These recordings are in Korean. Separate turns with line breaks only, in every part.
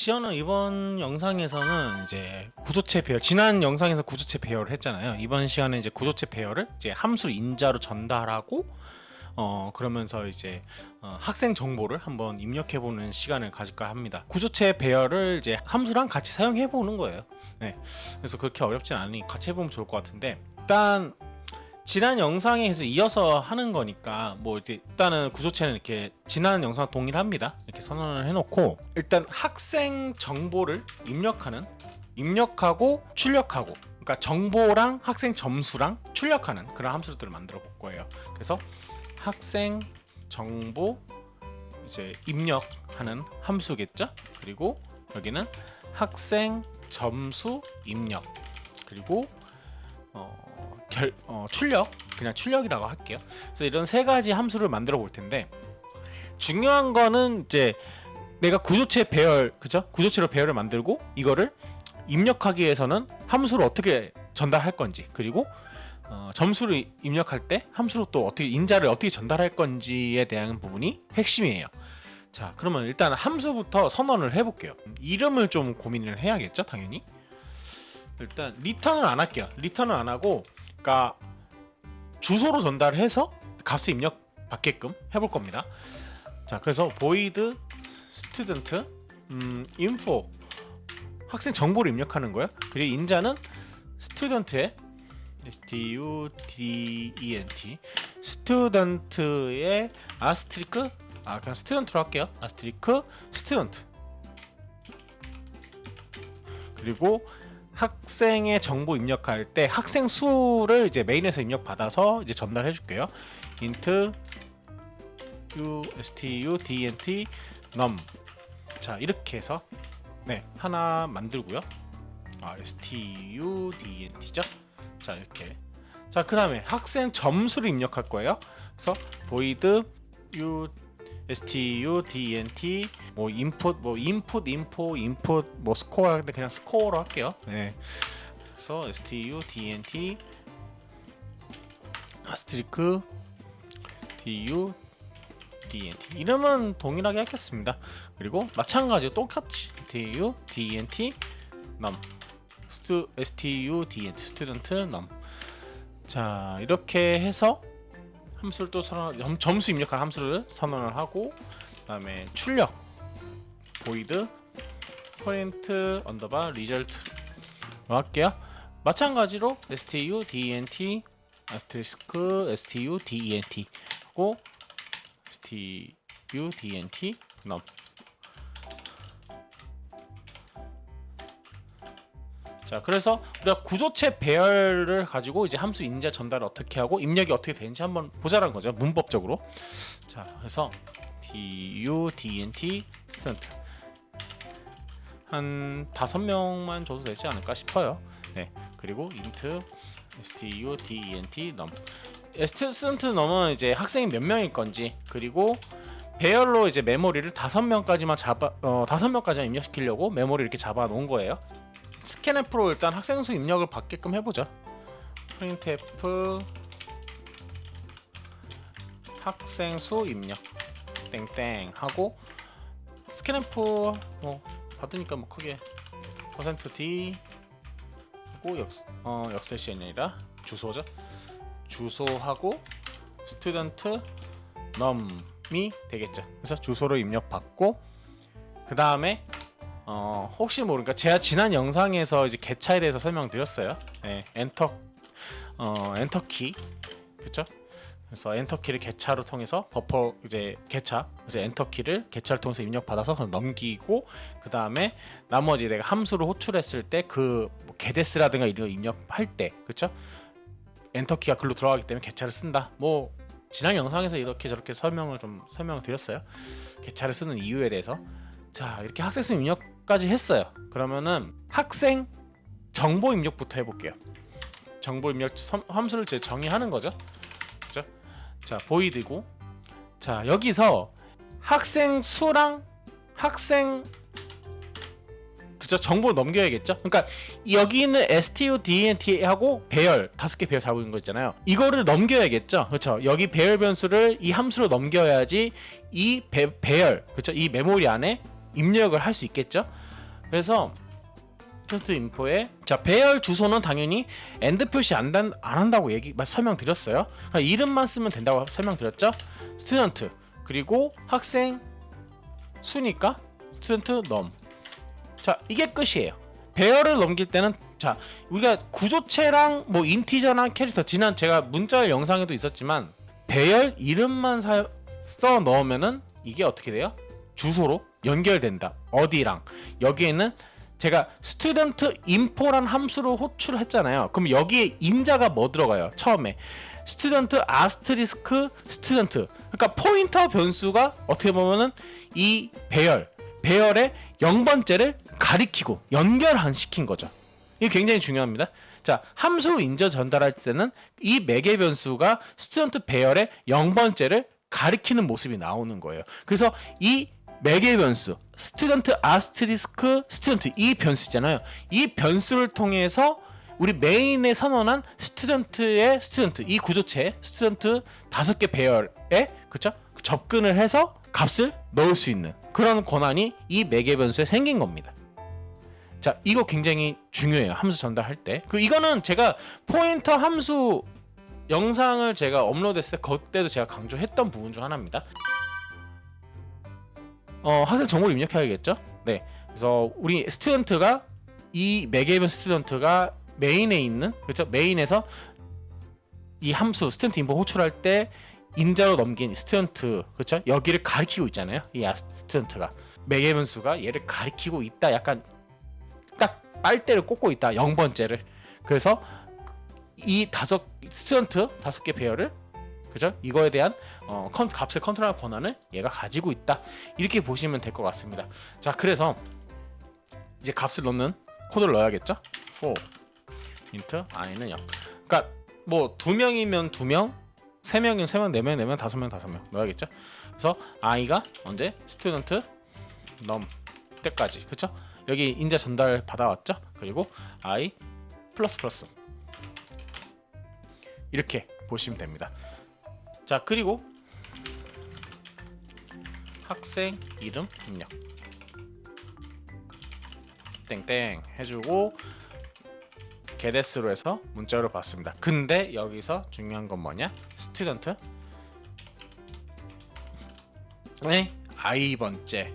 지연은 이번 영상에서는 이제 구조체 배열 지난 영상에서 구조체 배열을 했잖아요. 이번 시간에 이제 구조체 배열을 이제 함수 인자로 전달하고 어 그러면서 이제 어, 학생 정보를 한번 입력해 보는 시간을 가질까 합니다. 구조체 배열을 이제 함수랑 같이 사용해 보는 거예요. 네. 그래서 그렇게 어렵진 않으니 같이 해 보면 좋을 것 같은데 일단 지난 영상에서 이어서 하는 거니까 뭐 이제 일단은 구조체는 이렇게 지난 영상 과 동일합니다. 이렇게 선언을 해놓고 일단 학생 정보를 입력하는 입력하고 출력하고 그러니까 정보랑 학생 점수랑 출력하는 그런 함수들을 만들어 볼 거예요. 그래서 학생 정보 이제 입력하는 함수겠죠. 그리고 여기는 학생 점수 입력 그리고 어, 결, 어, 출력 그냥 출력이라고 할게요. 그래서 이런 세 가지 함수를 만들어 볼 텐데 중요한 거는 이제 내가 구조체 배열 그죠? 구조체로 배열을 만들고 이거를 입력하기 위해서는 함수를 어떻게 전달할 건지 그리고 어, 점수를 입력할 때 함수로 또 어떻게 인자를 어떻게 전달할 건지에 대한 부분이 핵심이에요. 자, 그러면 일단 함수부터 선언을 해볼게요. 이름을 좀 고민을 해야겠죠, 당연히. 일단 리턴을 안 할게요. 리턴을 안 하고, 그러니까 주소로 전달해서 값을 입력 받게끔 해볼 겁니다. 자, 그래서 void student 음, info 학생 정보를 입력하는 거예요. 그리고 인자는 student의 student student의 아스트리크 아 그냥 스튜던트로 할게요. 아스트리크 스튜던트 그리고 학생의 정보 입력할 때 학생 수를 이제 메인에서 입력 받아서 이제 전달해 줄게요. int u stu dnt num 자 이렇게 해서 네 하나 만들고요. 아 stu dnt죠. 자 이렇게 자 그 다음에 학생 점수를 입력할 거예요. 그래서 void u stu dnt 뭐 input 뭐 input info input 뭐 스코어 근데 그냥 스코어로 할게요. 네. 그래서 stu dnt 아스트리크 du dnt 이름은 동일하게 하겠습니다. 그리고 마찬가지로 똑같이 du dnt num stu dnt student num 자 이렇게 해서 함수를 또 선언 점- 점수 입력한 함수를 선언을 하고 그다음에 출력 void point 언더바 result 할게요. 마찬가지로 stu dnt 아스테리스크 stu dent. 하고 stu dnt num 자 그래서 우리가 구조체 배열을 가지고 이제 함수 인자 전달을 어떻게 하고 입력이 어떻게 되는지 한번 보자는 거죠 문법적으로. 자 그래서 du dnt 스턴트 한 다섯 명만 줘도 되지 않을까 싶어요. 네 그리고 int stu dent num. 스턴트 넘은 이제 학생이 몇 명일 건지 그리고 배열로 이제 메모리를 다섯 명까지만 잡아 어 다섯 명까지만 입력시키려고 메모리 이렇게 잡아 놓은 거예요. 스캔F로 일단 학생 수 입력을 받게끔 해보죠. printf 학생 수 입력 땡땡 하고 스캔F 뭐 받으니까 뭐 크게 퍼센트 %d 하고 역, 어, 역슬래시 아니라 주소죠. 주소하고 스튜던트 num이 되겠죠. 그래서 주소를 입력받고 그 다음에 어, 혹시 모르니까 제가 지난 영상에서 이제 개차에 대해서 설명드렸어요. 네, 엔터 어, 엔터 키 그렇죠? 그래서 엔터 키를 개차로 통해서 버퍼 이제 개차 그래서 엔터 키를 개차를 통해서 입력 받아서 넘기고 그 다음에 나머지 내가 함수를 호출했을 때그 뭐 게데스라든가 이런 거 입력할 때 그렇죠? 엔터 키가 글로 들어가기 때문에 개차를 쓴다. 뭐 지난 영상에서 이렇게 저렇게 설명을 좀 설명을 드렸어요. 개차를 쓰는 이유에 대해서. 자 이렇게 학생 수 입력 까지 했어요. 그러면은 학생 정보 입력부터 해볼게요. 정보 입력 섬- 함수를 제 정의하는 거죠. 그죠? 자 보이드고 자 여기서 학생 수랑 학생 그죠 정보 넘겨야겠죠. 그러니까 여기는 STUDNT 하고 배열 다섯 개 배열 잡은 거 있잖아요. 이거를 넘겨야겠죠. 그렇죠. 여기 배열 변수를 이 함수로 넘겨야지 이 배, 배열 그렇죠. 이 메모리 안에 입력을 할 수 있겠죠. 그래서 스튜던트 인포에 자 배열 주소는 당연히 엔드 표시 안, 단, 안 한다고 얘기 마- 설명드렸어요. 그러니까 이름만 쓰면 된다고 설명드렸죠. 스튜던트 그리고 학생 수니까 스튜던트 넘. 자 이게 끝이에요. 배열을 넘길 때는 자 우리가 구조체랑 뭐 인티저랑 캐릭터 지난 제가 문자 영상에도 있었지만 배열 이름만 사, 써 넣으면은 이게 어떻게 돼요? 주소로 연결된다. 어디랑 여기에는 제가 스튜던트 인포란 함수로 호출을 했잖아요. 그럼 여기에 인자가 뭐 들어가요? 처음에 스튜던트 아스트리스크 스튜던트. 그러니까 포인터 변수가 어떻게 보면은 이 배열 배열의 0번째를 가리키고 연결한 시킨 거죠. 이게 굉장히 중요합니다. 자, 함수 인저 전달할 때는 이 매개 변수가 스튜던트 배열의 0번째를 가리키는 모습이 나오는 거예요. 그래서 이 매개 변수, 스튜던트 아스트리스크 스튜던트 이 변수 있잖아요. 이 변수를 통해서 우리 메인에 선언한 스튜던트의 스튜던트 이 구조체 스튜던트 다섯 개 배열에 그쵸 접근을 해서 값을 넣을 수 있는 그런 권한이 이 매개 변수에 생긴 겁니다. 자, 이거 굉장히 중요해요. 함수 전달할 때. 그 이거는 제가 포인터 함수 영상을 제가 업로드했을 때 그때도 제가 강조했던 부분 중 하나입니다. 어, 학생 정보를 입력해야겠죠? 네. 그래서 우리 스튜던트가 이 매개변 스튜던트가 메인에 있는 그렇죠? 메인에서 이 함수 스튜던트 인포 호출할 때 인자로 넘긴 스튜던트 그렇죠? 여기를 가리키고 있잖아요. 이 아- 스튜던트가 매개변 수가 얘를 가리키고 있다. 약간 딱 빨대를 꽂고 있다. 0번째를. 그래서 이 다섯 스튜던트 다섯 개 배열을 그죠? 이거에 대한 어, 컨, 값을 컨트롤할 권한을 얘가 가지고 있다. 이렇게 보시면 될 것 같습니다. 자, 그래서 이제 값을 넣는 코드를 넣어야겠죠? for int i는 0. 그러니까 뭐 두 명이면 두 명, 세 명이면 세 명, 네 명, 네 명, 다섯 명, 다섯 명 넣어야겠죠? 그래서 i가 언제 스튜던트 넘 때까지 그렇죠? 여기 인자 전달 받아왔죠? 그리고 i 플러스 플러스 이렇게 보시면 됩니다. 자 그리고 학생 이름 입력 땡땡 해주고 게데스로 해서 문자로 받습니다. 근데 여기서 중요한 건 뭐냐? 스튜던트 네 i 번째에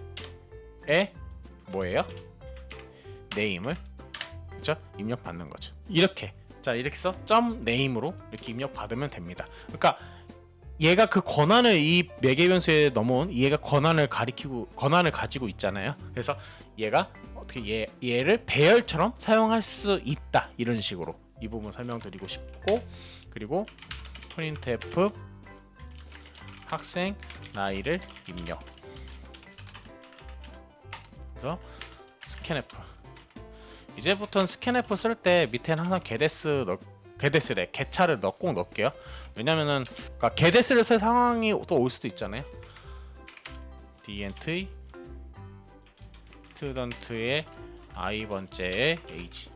뭐예요? 네임을 그죠? 입력 받는 거죠. 이렇게 자 이렇게 해서 점 네임으로 이렇게 입력 받으면 됩니다. 그러니까 얘가 그 권한을 이 매개 변수에 넘어온 얘가 권한을 가리키고 권한을 가지고 있잖아요. 그래서 얘가 어떻게 얘 얘를 배열처럼 사용할 수 있다. 이런 식으로 이 부분 설명드리고 싶고 그리고 printf 학생 나이를 입력. 그래서 scanf 이제부터는 scanf 쓸때 밑에는 항상 게데스 넣 게데스래 개차를 넣, 꼭 넣을게요. 왜냐면은 그러니까 게데스를 쓸 상황이 또 올 수도 있잖아요. dnt 스튜던트의 i 번째의 age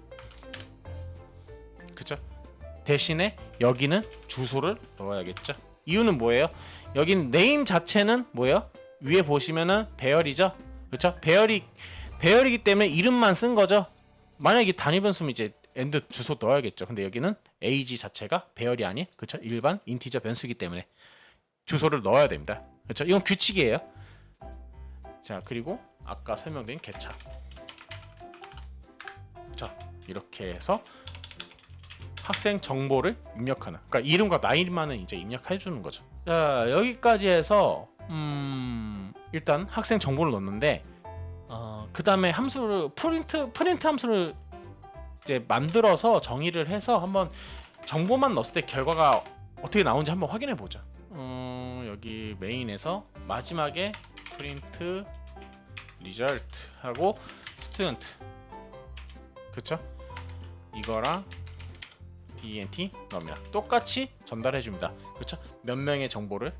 그쵸? 대신에 여기는 주소를 넣어야겠죠. 이유는 뭐예요? 여긴 네임 자체는 뭐예요? 위에 보시면은 배열이죠? 그쵸? 배열이 배열이기 때문에 이름만 쓴 거죠? 만약에 단위 변수면 이제 엔드 주소 넣어야겠죠. 근데 여기는 age 자체가 배열이 아닌 그쵸? 일반 인티저 변수이기 때문에 주소를 넣어야 됩니다. 그쵸? 이건 규칙이에요. 자 그리고 아까 설명드린 개차. 자 이렇게 해서 학생 정보를 입력하는 그러니까 이름과 나이만은 이제 입력해 주는 거죠. 자 여기까지 해서 음 일단 학생 정보를 넣는데 어, 그 다음에 함수를 프린트 프린트 함수를 이제 만들어서 정의를 해서 한번 정보만 넣었을 때 결과가 어떻게 나오는지 한번 확인해 보죠. 어, 여기 메인에서 마지막에 프린트 리절트 하고 스튜던트 그쵸? 이거랑 DNT 넣으면 똑같이 전달해 줍니다. 그렇죠? 몇 명의 정보를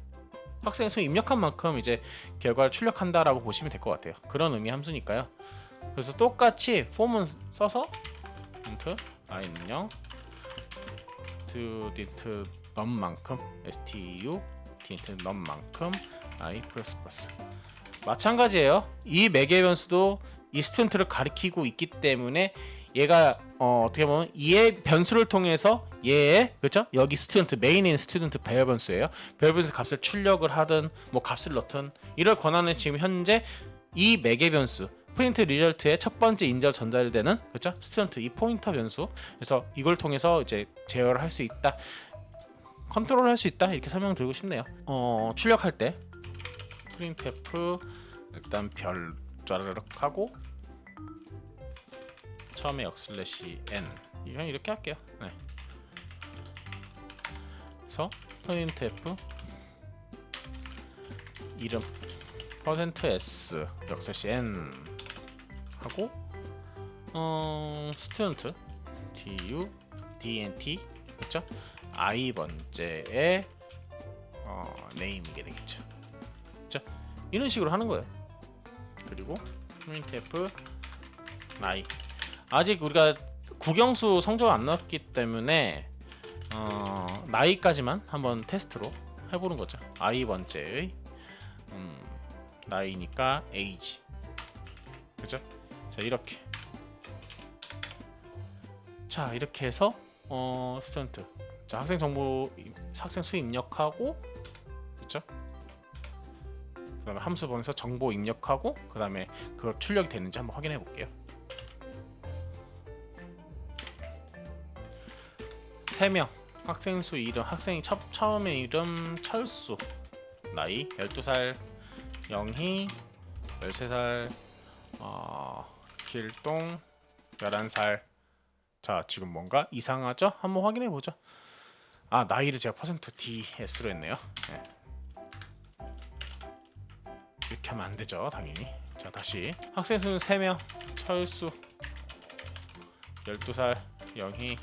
학생 수 입력한 만큼 이제 결과를 출력한다라고 보시면 될 것 같아요. 그런 의미 함수니까요. 그래서 똑같이 폼은 써서 int i는 0 student 넘만큼. Stu student 넘만큼. I 플러스 플러스 마찬가지예요. 이 매개 변수도 이 스튜던트를 가리키고 있기 때문에 얘가 어, 어떻게 보면 얘 변수를 통해서 얘의 그렇죠 여기 스튜던트 있는 스튜던트 배열 변수예요. 배열 변수 값을 출력을 하든 뭐 값을 넣든 이럴 권한은 지금 현재 이 매개 변수 프린트 리절트의 첫 번째 인자 전달되는 그렇죠 스튜던트 이 포인터 변수 그래서 이걸 통해서 이제 제어를 할 수 있다 컨트롤 할 수 있다 이렇게 설명드리고 싶네요 어 출력할 때 프린트f 일단 별 짜르륵 하고 처음에 역슬래시 n 이건 이렇게 할게요. 네. 그래서 printf 이름 %s 역슬래시 n 하고 어 스튜던트 du dnt 그렇죠? i 번째의 어 네임이게 되겠죠. 그렇죠? 이런 식으로 하는 거예요. 그리고 printf i 아직 우리가 국영수 성적 안 나왔기 때문에 어, 나이까지만 한번 테스트로 해보는 거죠. i 번째의 음, 나이니까 age 그죠? 자 이렇게. 자 이렇게 해서 어, 스튜던트. 자 학생 정보 학생 수 입력하고 그죠? 그 다음에 함수 보면서 정보 입력하고 그 다음에 그걸 출력이 되는지 한번 확인해 볼게요. 세 명. 학생 수 이름 학생이 첫, 처음에 이름 철수. 나이 12살. 영희 13살. 어, 길동 11살. 자 지금 뭔가 이상하죠? 한번 확인해 보죠. 아 나이를 제가 퍼센트 DS로 했네요. 네. 이렇게 하면 안 되죠 당연히. 자 다시. 학생 수는 3명. 철수. 12살. 영희.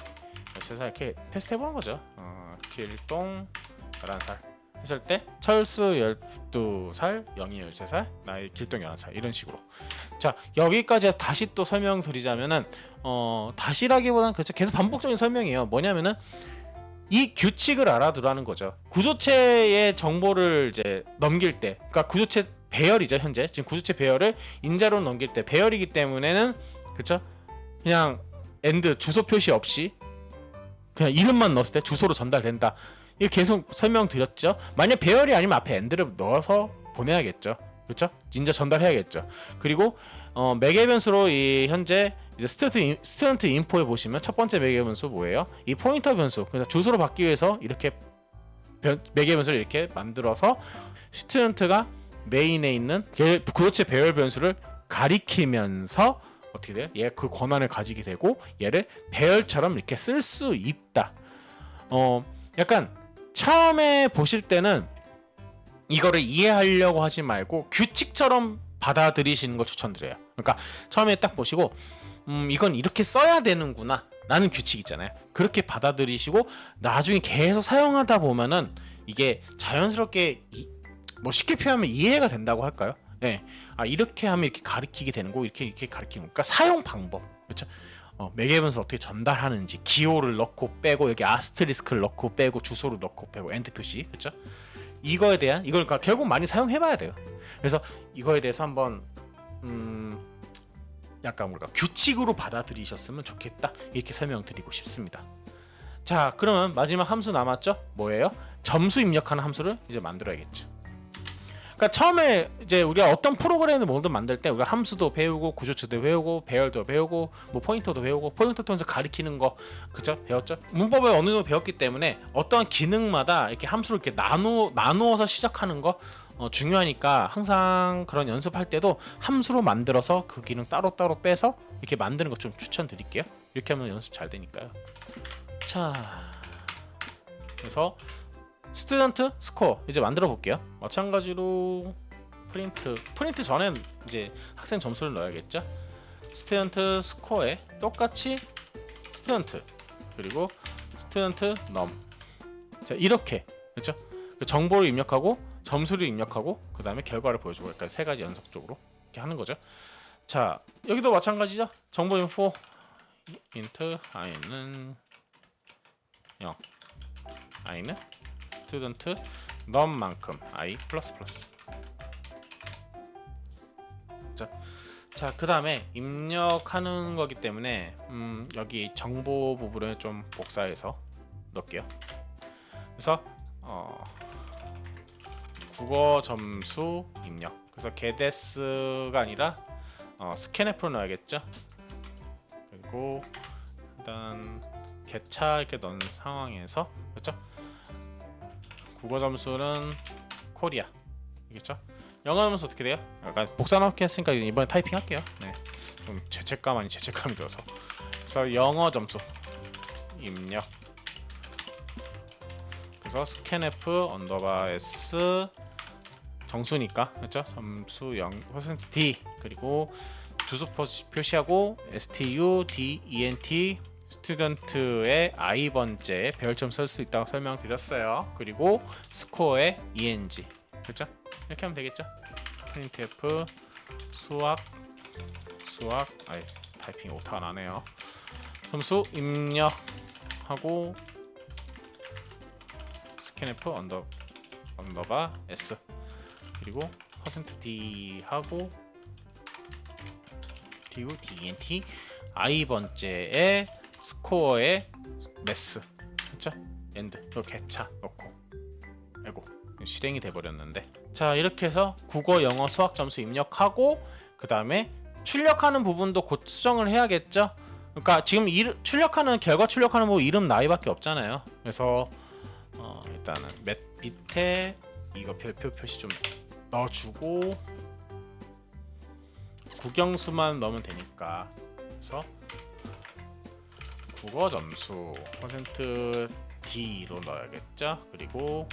13살. 이렇게 테스트 해보는 거죠. 어, 길동 11살. 했을 때 철수 12살 영희 13살 나이 길동 11살. 이런 식으로 자 여기까지 다시 또 설명드리자면은 어 다시라기보다는 그렇죠 계속 반복적인 설명이에요 뭐냐면은 이 규칙을 알아두라는 거죠. 구조체의 정보를 이제 넘길 때, 그러니까 구조체 배열이죠 현재 지금 구조체 배열을 인자로 넘길 때 배열이기 때문에는 그렇죠? 그냥 엔드 주소 표시 없이 그냥 이름만 넣었을 때 주소로 전달된다. 이거 계속 설명드렸죠. 만약 배열이 아니면 앞에 엔드를 넣어서 보내야겠죠. 그렇죠? 인자 전달해야겠죠. 그리고 어, 매개 변수로 이 현재 이제 스튜던트 인- 스튜던트 인포에 보시면 첫 번째 매개 변수 뭐예요? 이 포인터 변수. 그래서 주소로 받기 위해서 이렇게 변, 매개 변수를 이렇게 만들어서 스튜던트가 메인에 있는 그 구조체 배열 변수를 가리키면서 어떻게 돼요? 얘 그 권한을 가지게 되고 얘를 배열처럼 이렇게 쓸 수 있다. 어, 약간 처음에 보실 때는 이거를 이해하려고 하지 말고 규칙처럼 받아들이시는 걸 추천드려요. 그러니까 처음에 딱 보시고 음 이건 이렇게 써야 되는구나 라는 규칙 있잖아요. 그렇게 받아들이시고 나중에 계속 사용하다 보면은 이게 자연스럽게 이, 뭐 쉽게 표현하면 이해가 된다고 할까요? 예. 아 이렇게 하면 이렇게 가리키게 되는 거 이렇게 이렇게 가리키는 거. 그러니까 사용 방법. 그렇죠? 어, 매개변수 어떻게 전달하는지 기호를 넣고 빼고 여기 아스트리스크를 넣고 빼고 주소를 넣고 빼고 엔드 표시 그렇죠? 이거에 대한 이걸 그러니까 결국 많이 사용해봐야 돼요. 그래서 이거에 대해서 한번 음 약간 우리가 규칙으로 받아들이셨으면 좋겠다 이렇게 설명드리고 싶습니다. 자 그러면 마지막 함수 남았죠? 뭐예요? 점수 입력하는 함수를 이제 만들어야겠죠. 그러니까 처음에 이제 우리가 어떤 프로그램을 뭐든 만들 때 우리가 함수도 배우고 구조체도 배우고 배열도 배우고 뭐 포인터도 배우고 포인터 통해서 가리키는 거. 그죠 배웠죠? 문법을 어느 정도 배웠기 때문에 어떠한 기능마다 이렇게 함수를 이렇게 나누 나누어서 시작하는 거 어, 중요하니까 항상 그런 연습할 때도 함수로 만들어서 그 기능 따로 따로 빼서 이렇게 만드는 거 좀 추천드릴게요. 이렇게 하면 연습 잘 되니까요. 자 그래서 스튜던트 스코어 이제 만들어 볼게요. 마찬가지로 프린트 프린트 전엔 이제 학생 점수를 넣어야겠죠. 스튜던트 스코어에 똑같이 스튜던트 그리고 스튜던트 넘. 자 이렇게 그렇죠? 그 정보를 입력하고 점수를 입력하고 그 다음에 결과를 보여주고 그러니까 세 가지 연속적으로 이렇게 하는 거죠. 자 여기도 마찬가지죠. 정보 인포 인트 i는 0 i는 스튜던트 넘만큼 i 플러스 플러스 자 자, 그 다음에 입력하는 거기 때문에 음, 여기 정보 부분을 좀 복사해서 넣을게요. 그래서 어, 국어 점수 입력. 그래서 게데스가 아니라 어, 스캔앱으로 넣어야겠죠. 그리고 일단 개차 이렇게 넣은 상황에서 그렇죠? 국어 점수는 코리아. 알겠죠? 영어 점수 어떻게 돼요? 약간 복사 넣기 했으니까 이번에 타이핑 할게요. 네. 좀 죄책감 아닌 죄책감이 들어서. 그래서 영어 점수 입력. 그래서 스캔F 언더바 S 정수니까 그렇죠? 점수 0% D 그리고 주소 포- 표시하고 STU D ENT 스튜던트의 i 번째에 별점 쓸 수 있다고 설명드렸어요. 그리고 스코어에 ENG 그렇죠? 이렇게 하면 되겠죠? printf 수학 수학 아이 타이핑 오타가 나네요. 점수 입력하고 스캔F 언더 언더바 S 그리고 %d 하고 그리고 dnt i 번째에 스코어에 매스. 그쵸? 엔드. 또 개차 넣고. 아이고 실행이 돼 버렸는데. 자 이렇게 해서 국어 영어 수학 점수 입력하고 그 다음에 출력하는 부분도 곧 수정을 해야겠죠? 그러니까 지금 일, 출력하는 결과 출력하는 뭐 이름 나이밖에 없잖아요. 그래서 어, 일단은 밑, 밑에 이거 별표 표시 좀 넣어주고 국영수만 넣으면 되니까. 그래서 국어 점수. 퍼센트 D로 넣어야겠죠? 그리고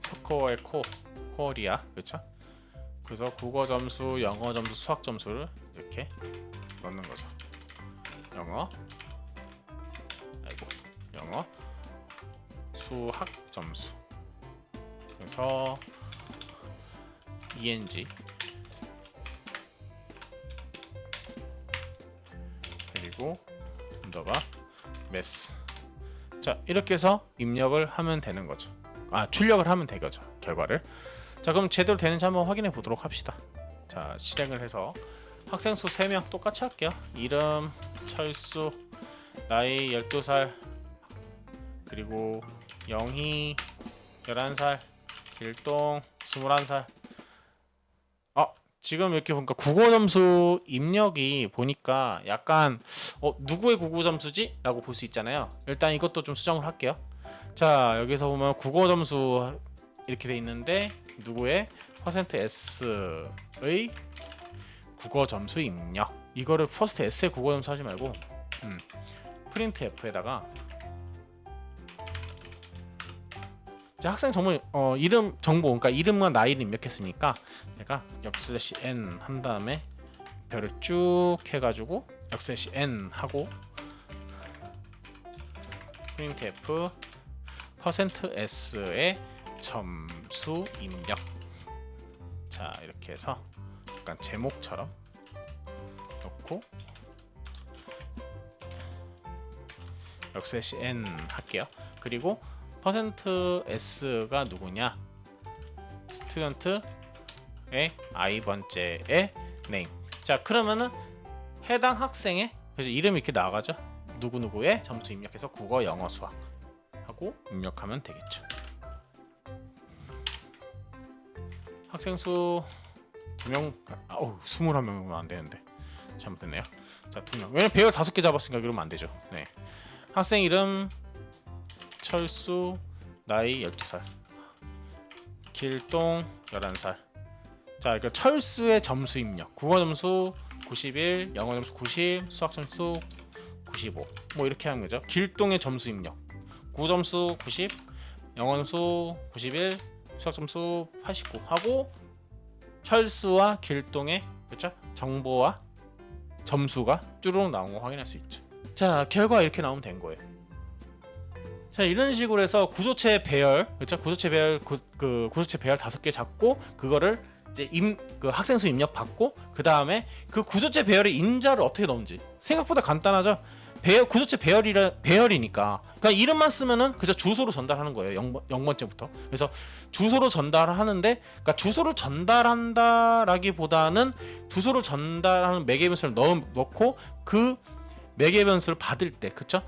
스코어의 코 코리아 그렇죠 그래서 국어 점수 영어 점수 수학 점수를 이렇게 넣는 거죠. 영어. 아이고 영어. 수학 점수. 그래서 ENG 언더바 메스. 자 이렇게 해서 입력을 하면 되는 거죠. 아 출력을 하면 되겠죠 결과를. 자 그럼 제대로 되는지 한번 확인해 보도록 합시다. 자 실행을 해서 학생 수 3명 똑같이 할게요. 이름 철수 나이 12살 그리고 영희 11살 길동 21살. 어 지금 이렇게 보니까 국어 점수 입력이 보니까 약간 어 누구의 국어 점수지? 라고 볼 수 있잖아요. 일단 이것도 좀 수정을 할게요. 자 여기서 보면 국어 점수 이렇게 돼 있는데 누구의 퍼센트 S의 국어 점수 입력. 이거를 퍼센트 S의 국어 점수 하지 말고 음, 프린트 F에다가 학생 정보 어, 이름 정보 그러니까 이름과 나이를 입력했으니까 내가 역슬래시 n 한 다음에 별을 쭉 해가지고 역슬래시 n 하고 프린트 f 퍼센트 s의 점수 입력. 자 이렇게 해서 약간 제목처럼 넣고 역슬래시 n 할게요. 그리고 퍼센트 s가 누구냐? 스튜던트 의 i 번째의 name. 자 그러면은 해당 학생의 그래서 이름이 이렇게 나가죠? 누구 누구의 점수 입력해서 국어 영어 수학 하고 입력하면 되겠죠. 학생 수 두명 아우 스물한 명이면 안 되는데. 잘못됐네요. 자 두 명. 왜냐면 배열 다섯 개 잡았으니까 그러면 안 되죠. 네. 학생 이름 철수 나이 12살. 길동 11살 자 이거 철수의 점수 입력. 국어 점수 91 영어 점수 90 수학 점수 95 뭐 이렇게 하는 거죠. 길동의 점수 입력. 국어 점수 90 영어 점수 91 수학 점수 89 하고 철수와 길동의 그렇죠 정보와 점수가 쭈루룩 나온 거 확인할 수 있죠. 자 결과 이렇게 나오면 된 거예요. 자 이런 식으로 해서 구조체 배열 그렇죠 구조체 배열 구, 그 구조체 배열 다섯 개 잡고 그거를 이제 임 그 학생 수 입력 받고 그 다음에 그 구조체 배열의 인자를 어떻게 넣는지 생각보다 간단하죠 배열 구조체 배열이라 배열이니까 그러니까 이름만 쓰면은 그저 주소로 전달하는 거예요. 0번, 0번째부터. 그래서 주소로 전달하는데 그러니까 주소를 전달한다라기보다는 주소를 전달하는 매개 변수를 넣, 넣고 그 매개 변수를 받을 때 그쵸?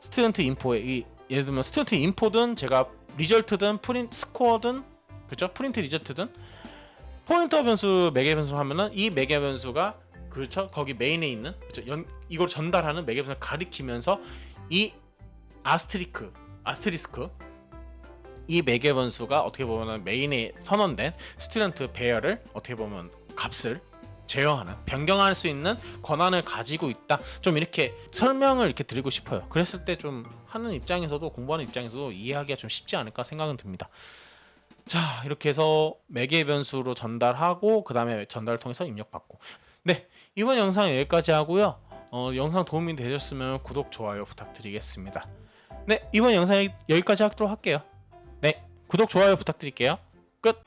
스튜던트 인포에 이 예를 들면 스튜던트 인포든 제가 리절트든 프린트 스코어든 그쵸? 프린트 리절트든 포인터 변수 매개 변수 하면은 이 매개 변수가 그렇죠? 거기 메인에 있는 그렇죠? 연, 이걸 전달하는 매개 변수를 가리키면서 이 아스트리크 아스트리스크 이 매개 변수가 어떻게 보면 메인에 선언된 스튜던트 배열을 어떻게 보면 값을 제어하는 변경할 수 있는 권한을 가지고 있다. 좀 이렇게 설명을 이렇게 드리고 싶어요. 그랬을 때 좀 하는 입장에서도 공부하는 입장에서도 이해하기가 좀 쉽지 않을까 생각은 듭니다 자 이렇게 해서 매개 변수로 전달하고 그 다음에 전달을 통해서 입력받고. 네 이번 영상 여기까지 하고요. 어, 영상 도움이 되셨으면 구독 좋아요 부탁드리겠습니다. 네 이번 영상 여기까지 하도록 할게요. 네 구독 좋아요 부탁드릴게요. 끝